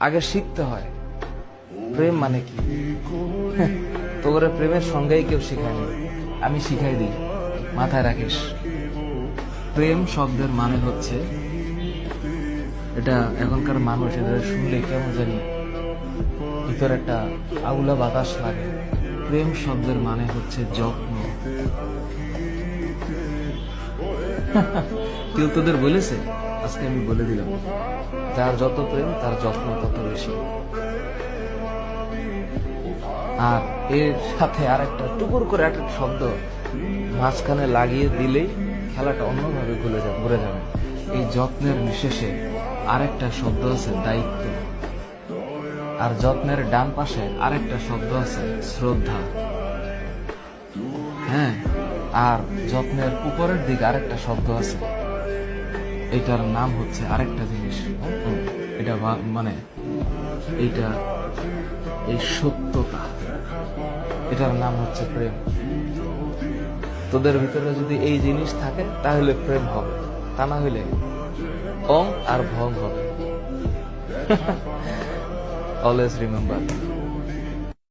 আগে শিখতে হয়। প্রেম মানে কি? তোরে প্রেমের সঙ্গেই কেউ শিখায়নি আমি শিখাই দিই। মাথায় রাখিস। প্রেম শব্দের মানে হচ্ছে, এটা এখনকার মানুষ এদের শুনলে কেমন জানি ভিতরে একটা আউলা বাতাস লাগে। প্রেম শব্দের মানে হচ্ছে যত্ন। কেউ তোদের বলেছে? আজকে আমি বলে দিলাম যার যত প্রেম, তার যত্ন তত বেশি। আর এর সাথে আর একটা টুকুর করে একটা শব্দ মাঝখানে লাগিয়ে দিলেই খেলাটা অন্যভাবে ঘুরে যাবে ঘুরে যাবে। এই যত্নের বিশেষে আরেকটা শব্দ আছে, দায়িত্ব। আর যত্নের ডান পাশে আরেকটা শব্দ আছে, শ্রদ্ধা। হ্যাঁ আর যত্নের উপরের দিকে আরেকটা শব্দ আছে এটার নাম হচ্ছে আরেকটা জিনিস। এটা মানে এইটা, এই সত্যতা। এটার নাম হচ্ছে প্রেম। তোদের ভিতরে যদি এই জিনিস থাকে, তাহলে প্রেম হবে। তা না হইলে অং আর ভং হবে। Always remember